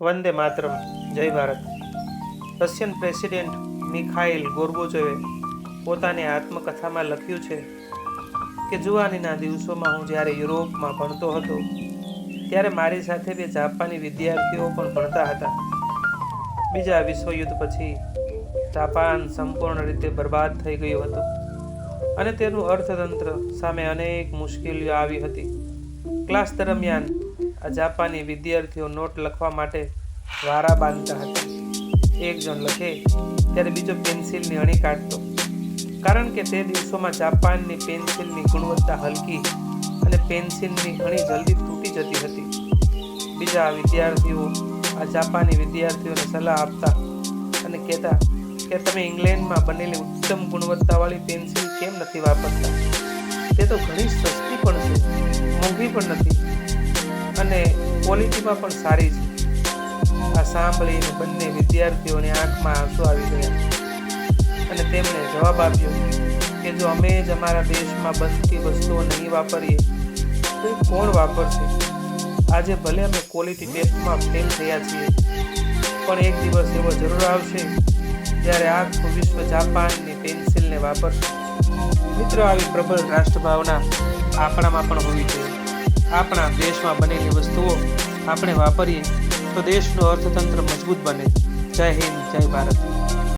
વંદે માતરમ. જય Bharat. Russian president Mikhail ગોર્બોચોવે પોતાની આત્મકથામાં લખ્યું છે કે, જુવાનીના દિવસોમાં હું જ્યારે યુરોપમાં ભણતો હતો, ત્યારે મારી સાથે બે જાપાની વિદ્યાર્થીઓ પણ ભણતા હતા. બીજા વિશ્વયુદ્ધ પછી જાપાન સંપૂર્ણ રીતે બરબાદ થઈ ગયું હતું અને તેનું અર્થતંત્ર સામે અનેક મુશ્કેલીઓ આવી હતી. ક્લાસ દરમિયાન આ જાપાની વિદ્યાર્થીઓ નોટ લખવા માટે વારા બાંધતા હતા. એક જણ લખે, ત્યારે બીજો પેન્સિલની અણી કાઢતો. કારણ કે તે દિવસોમાં જાપાનની પેન્સિલની ગુણવત્તા હલકી અને પેન્સિલની અણી જલ્દી તૂટી જતી હતી. બીજા વિદ્યાર્થીઓ આ જાપાની વિદ્યાર્થીઓને સલાહ આપતા અને કહેતા કે, તમે ઇંગ્લેન્ડમાં બનેલી ઉત્તમ ગુણવત્તાવાળી પેન્સિલ કેમ નથી વાપરતા? તે તો ઘણી સસ્તી પણ છે, મોંઘી પણ નથી. અને ક્વોલિટીમાં પણ સારી છે. આ સાંભળીને બંને વિદ્યાર્થીઓની આંખમાં આંસુ આવી ગયા. અને તેમણે જવાબ આપ્યો કે જો અમે જ અમારા દેશમાં બનતી વસ્તુઓ નહીં વાપરીએ, તો કોણ વાપરશે? આજે ભલે અમે ક્વોલિટી ટેસ્ટમાં ફેલ થયા છીએ, પણ એક દિવસ એવો જરૂર આવશે જ્યારે આખું વિશ્વ જાપાનની પેન્સિલને વાપરશે. મિત્રો, આવી પ્રબળ રાષ્ટ્રભાવના આપણામાં પણ હોવી જોઈએ. આપણા દેશમાં બનેલી વસ્તુઓ આપણે વાપરીએ તો દેશનું અર્થતંત્ર મજબૂત બને. જય હિન્દ, જય ભારત.